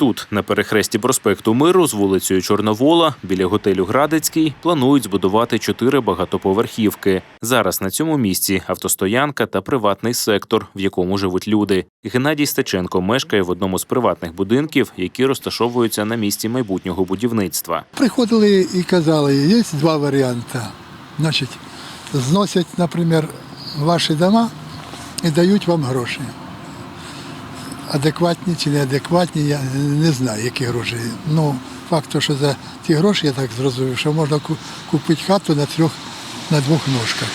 Тут, на перехресті проспекту Миру з вулицею Чорновола, біля готелю Градицький, планують збудувати чотири багатоповерхівки. Зараз на цьому місці автостоянка та приватний сектор, в якому живуть люди. Геннадій Стеченко мешкає в одному з приватних будинків, які розташовуються на місці майбутнього будівництва. Приходили і казали, є два варіанти. Значить, зносять, наприклад, ваші дома і дають вам гроші. Адекватні чи неадекватні, я не знаю, які гроші. Ну, факт, що за ті гроші, я так зрозумів, що можна купити хату на трьох, на двох ножках.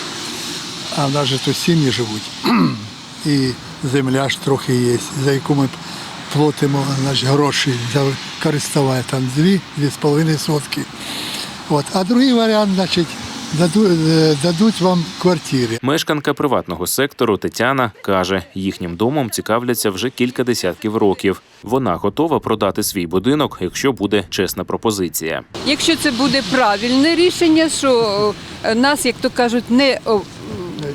А в нас же тут сім'ї живуть. І земля ж трохи є, за яку ми платимо значить, гроші за користування, там дві, дві з половиною сотки. От. А другий варіант, значить, дадуть вам квартири. Мешканка приватного сектору Тетяна каже, їхнім домом цікавляться вже кілька десятків років. Вона готова продати свій будинок, якщо буде чесна пропозиція. Якщо це буде правильне рішення, що е, нас, як то кажуть, не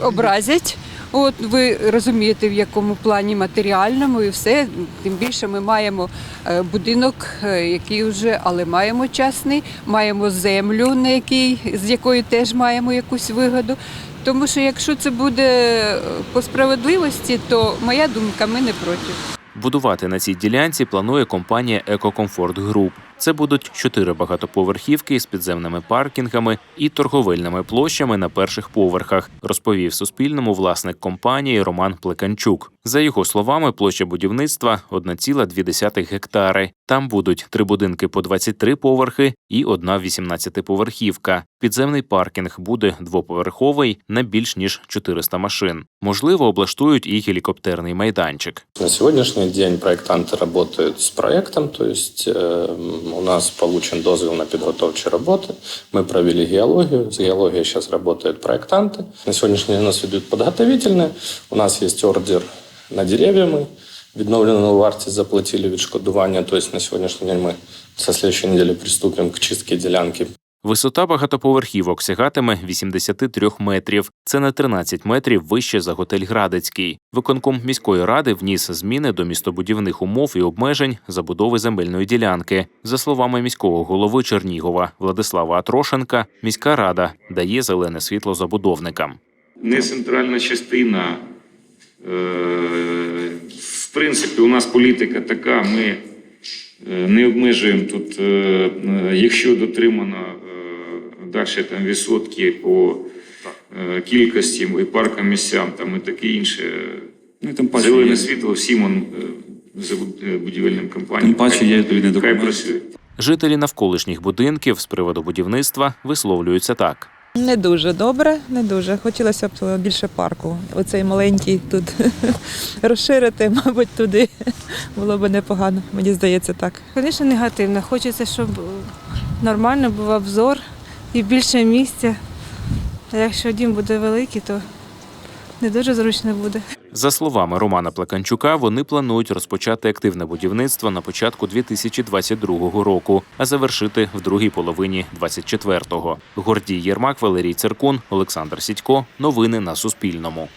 образять. От ви розумієте, в якому плані матеріальному і все. Тим більше ми маємо е, будинок, е, який вже, але маємо частний, маємо землю, на якій з якої теж маємо якусь вигоду. Тому що якщо це буде е, по справедливості, то моя думка, ми не проти. Будувати на цій ділянці планує компанія Екокомфорт Груп. Це будуть чотири багатоповерхівки з підземними паркінгами і торговельними площами на перших поверхах, розповів Суспільному власник компанії Роман Плеканчук. За його словами, площа будівництва 1,2 гектари. Там будуть три будинки по 23 поверхи і одна 18-поверхівка. Підземний паркінг буде двоповерховий на більш ніж 400 машин. Можливо, облаштують і гелікоптерний майданчик. На сегодняшний день проектанты работают с проектом, то есть э, у нас получен дозвел на подготовчие работы. Мы провели геологию, с геологией сейчас работают проектанты. На сегодняшний день у нас идут подготовительные. У нас есть ордер на деревья, мы відновлену вартість заплатили відшкодування. То есть на сегодняшний день мы со следующей недели приступим к чистке делянки Висота багатоповерхівок сягатиме 83 метрів. Це на 13 метрів вище за готель Градицький. Виконком міської ради вніс зміни до містобудівних умов і обмежень забудови земельної ділянки. За словами міського голови Чернігова Владислава Атрошенка, міська рада дає зелене світло забудовникам. не центральна частина. Е, В принципі, у нас політика така. Ми е, не обмежуємо тут, е, якщо дотримано далі там відсотки по е, кількості і паркам місцям там і таке інше. Ну, і тим паче Зелене є- світло всім он, е, забуд- е, будівельним компаніям. Тим паче є відповідний Хай документ. працює. Жителі навколишніх будинків з приводу будівництва висловлюються так. Не дуже добре, не дуже. Хотілося б більше парку. Оцей маленький тут розширити, мабуть, туди було б непогано. Мені здається, так. Звісно, негативно. Хочеться, щоб нормально був обзор і більше місця. А якщо дім буде великий, то не дуже зручно буде. За словами Романа Плаканчука, вони планують розпочати активне будівництво на початку 2022 року, а завершити в другій половині 2024-го. Гордій Єрмак, Валерій Циркун, Олександр Сідько. Новини на Суспільному.